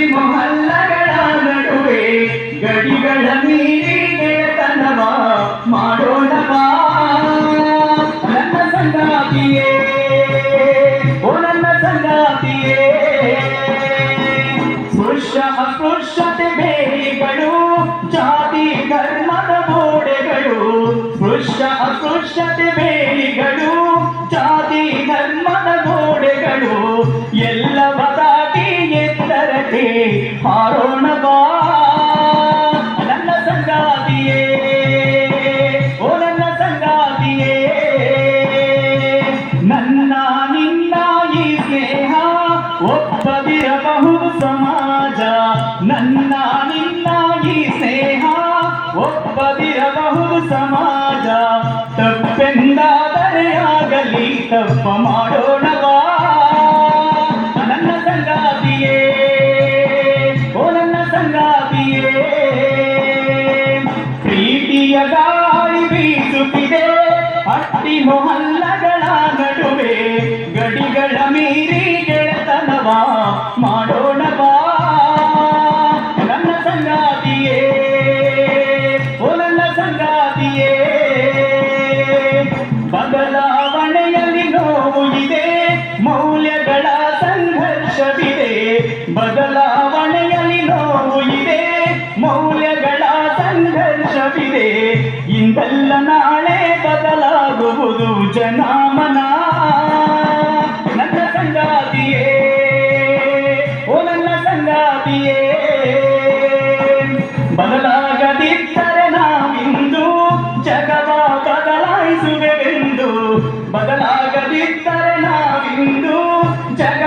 ಹಳ್ಳಿ ಮೊಹಲ್ಲಗಳ ನಡುವೆ ಗಡಿಗಳ ಮೀರಿ ಗೆಳೆತನವ ಮಾಡೋಣ ಬಾ ನನ್ನ ಸಂಗಾತಿಯೇ ಓ ನನ್ನ ಸಂಗಾತಿಯೇ ಸ್ಪೃಶ ಅಸ್ಪೃಶ್ಯತೆ ಒಪ್ಪದಿರಬಹುದು ಸಮಾಜ. ನನ್ನ ನಿನ್ನ ಈ ಸ್ನೇಹ ಒಪ್ಪದಿರಬಹುದು ಸಮಾಜ. ತಪ್ಪೆಂದಾದರೆ ಆಗಲಿ, ತಪ್ಪ ಮಾಡೋಣ ನನ್ನ ಸಂಗಾತಿಯೇ, ಓ ನನ್ನ ಸಂಗಾತಿಯೇ, ಪ್ರೀತಿಯ ಗಾಳಿ ಬೀಸುತ್ತಿದೆ, ಹಟ್ಟಿ ಮೊಹಲ್ಲಗಳ ಮೌಲ್ಯಗಳ ಸಂಘರ್ಷವಿದೆ. ಬದಲಾವಣೆಯಲ್ಲಿ ನೋವು ಇದೆ. ಮೌಲ್ಯಗಳ ಸಂಘರ್ಷವಿದೆ. ಇಂದಲ್ಲ ನಾಳೆ ಬದಲಾಗುವುದು ಜನಾಮನ. ನನ್ನ ಸಂಗಾತಿಯೇ, ಓ ನನ್ನ ಸಂಗಾತಿಯೇ, ಬದಲಾಗದಿದ್ದರೆ ನಾವಿಂದು ಜಗವ ಬದಲಾಯಿಸುವೆವೆಂದು. ಬದಲಾಗದಿದ್ದರೆ ನಾ ಇಂದು ಜಗ